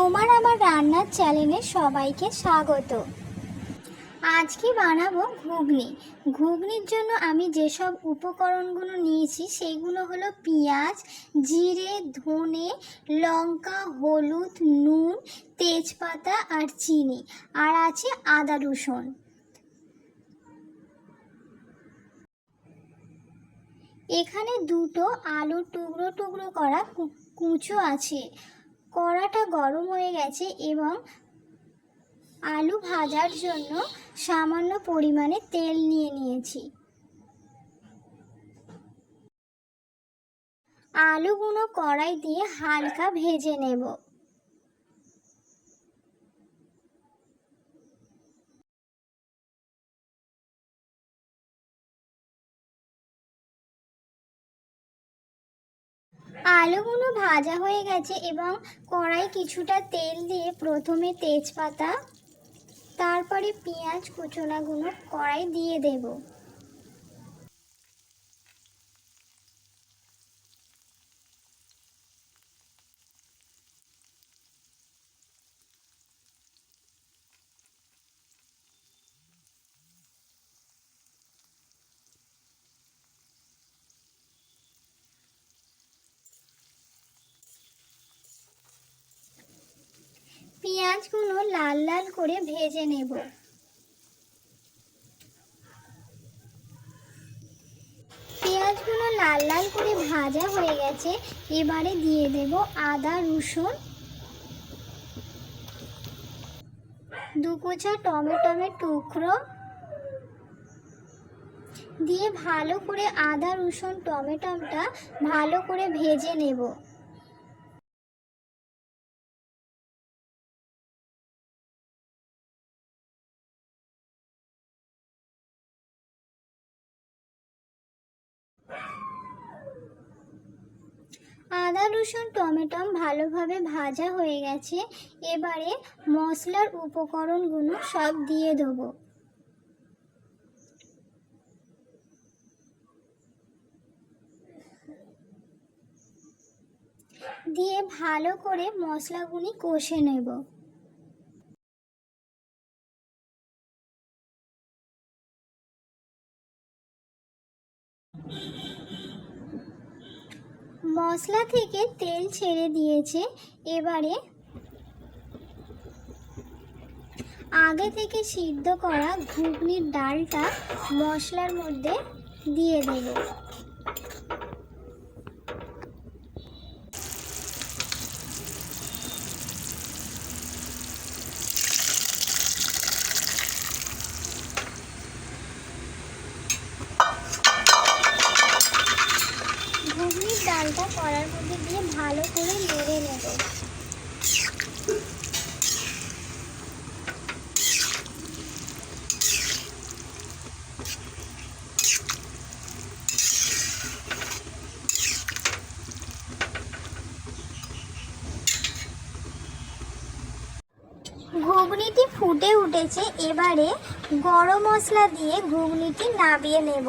তোমার আমার রান্নার চ্যানেলে সবাইকে স্বাগত। আজকে বানাবো ঘুগনি। ঘুগনির জন্য আমি যেসব উপকরণগুলো নিয়েছি সেইগুলো হলো পেঁয়াজ, জিরে, ধনে, লঙ্কা, হলুদ, নুন, তেজপাতা আর চিনি। আর আছে আদা, রসুন। এখানে দুটো আলুর টুকরো টুকরো করা কুচো আছে। কড়াটা গরম হয়ে গেছে এবং আলু ভাজার জন্য সামান্য পরিমাণে তেল নিয়ে নিয়েছি। আলুগুলো কড়াই দিয়ে হালকা ভেজে নেব। আলুগুলো ভাজা হয়ে গেছে এবং কড়াই কিছুটা তেল দিয়ে প্রথমে তেজপাতা, তারপরে পেঁয়াজ, কুচোনাগুলো কড়াই দিয়ে দেব। পেঁয়াজগুলো লাল লাল করে ভেজে নেব। পেঁয়াজগুলো লাল লাল করে ভাজা হয়ে গেছে। এবারে দিয়ে দেব আদা, রসুন। দু কোচা টমেটোমের টুকরো। দিয়ে ভালো করে আদা, রসুন, টমেটোটা ভালো করে ভেজে নেব। আদা, রসুন, টমেটো ভালোভাবে ভাজা হয়ে গেছে। এবারে মশলার উপকরণগুলো সব দিয়ে দেবো। দিয়ে ভালো করে মশলাগুলি কষে নেব। মশলা থেকে তেল ছেড়ে দিয়েছে। এবারে আগে থেকে সিদ্ধ করা ঘুগনির ডালটা মশলার মধ্যে দিয়ে দেব। ঘুগনির কড়ার মধ্যে দিয়ে ভালো করে নেড়ে নেব। ঘুগনিটি ফুটে উঠেছে, এবারে গরম মশলা দিয়ে ঘুগনিটি নাবিয়ে নেব।